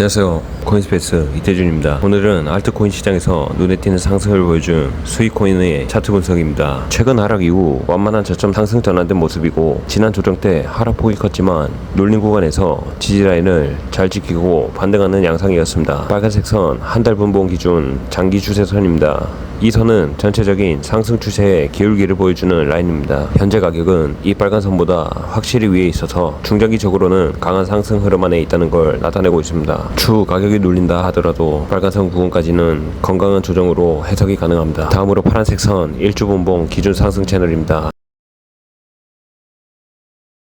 안녕하세요. 코인스페이스 이태준입니다. 오늘은 알트코인 시장에서 눈에 띄는 상승을 보여준 수익코인의 차트 분석입니다. 최근 하락 이후 완만한 저점 상승 전환된 모습이고 지난 조정 때 하락폭이 컸지만 눌린 구간에서 지지라인을 잘 지키고 반등하는 양상이었습니다. 빨간색 선 한 달 분봉 기준 장기 추세선입니다. 이 선은 전체적인 상승 추세의 기울기를 보여주는 라인입니다. 현재 가격은 이 빨간 선보다 확실히 위에 있어서 중장기적으로는 강한 상승 흐름 안에 있다는 걸 나타내고 있습니다. 추후 가격이 눌린다 하더라도 빨간 선 부분까지는 건강한 조정으로 해석이 가능합니다. 다음으로 파란색 선 일주 분봉 기준 상승 채널입니다.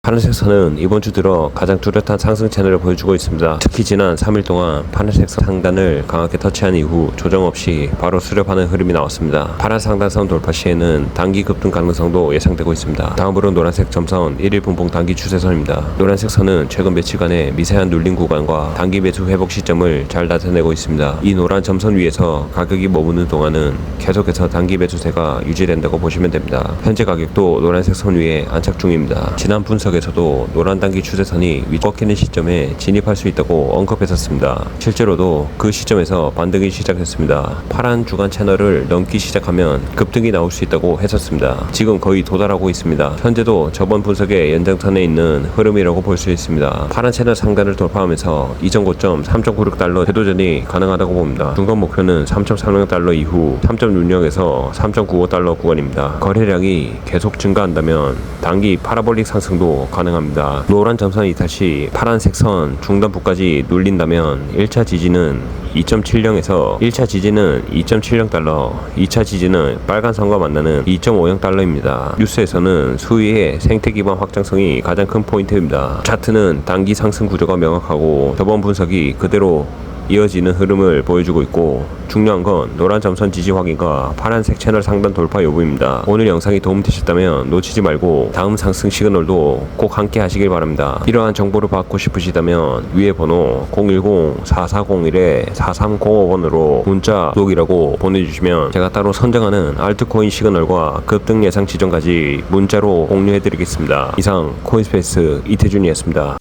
파란색 선은 이번 주 들어 가장 뚜렷한 상승 채널을 보여주고 있습니다. 특히 지난 3일 동안 파란색 선 상단을 강하게 터치한 이후 조정 없이 바로 수렵하는 흐름이 나왔습니다. 파란 상단선 돌파 시에는 단기 급등 가능성도 예상되고 있습니다. 다음으로 노란색 점선 1일 분봉 단기 추세선입니다. 노란색 선은 최근 며칠간의 미세한 눌림 구간과 단기 매수 회복 시점을 잘 나타내고 있습니다. 이 노란 점선 위에서 가격이 머무는 동안은 계속해서 단기 매수세가 유지된다고 보시면 됩니다. 현재 가격도 노란색 선 위에 안착 중입니다. 지난 분석에 서도 노란 단기 추세선이 위 꺾이는 시점에 진입할 수 있다고 언급했었습니다. 실제로도 그 시점에서 반등이 시작했습니다. 파란 주간 채널을 넘기 시작하면 급등이 나올 수 있다고 했었습니다. 지금 거의 도달하고 있습니다. 현재도 저번 분석의 연장선에 있는 흐름이라고 볼 수 있습니다. 파란 채널 상단을 돌파하면서 이전 고점 3.96달러 재도전이 가능하다고 봅니다. 중간 목표는 3.30달러 이후 3.66에서 3.95달러 구간입니다. 거래량이 계속 증가한다면 단기 파라볼릭 상승도 가능합니다. 노란 점선이 다시 파란색 선 중단부까지 눌린다면 1차 지지는 2.70에서 1차 지지는 2.70달러, 2차 지지는 빨간 선과 만나는 2.50달러입니다. 뉴스에서는 수위의 생태 기반 확장성이 가장 큰 포인트입니다. 차트는 단기 상승 구조가 명확하고 저번 분석이 그대로 이어지는 흐름을 보여주고 있고 중요한 건 노란 점선 지지 확인과 파란색 채널 상단 돌파 여부입니다. 오늘 영상이 도움되셨다면 놓치지 말고 다음 상승 시그널도 꼭 함께 하시길 바랍니다. 이러한 정보를 받고 싶으시다면 위에 번호 010-4401-4305번으로 문자 구독이라고 보내주시면 제가 따로 선정하는 알트코인 시그널과 급등 예상 지점까지 문자로 공유해드리겠습니다. 이상 코인스페이스 이태준이었습니다.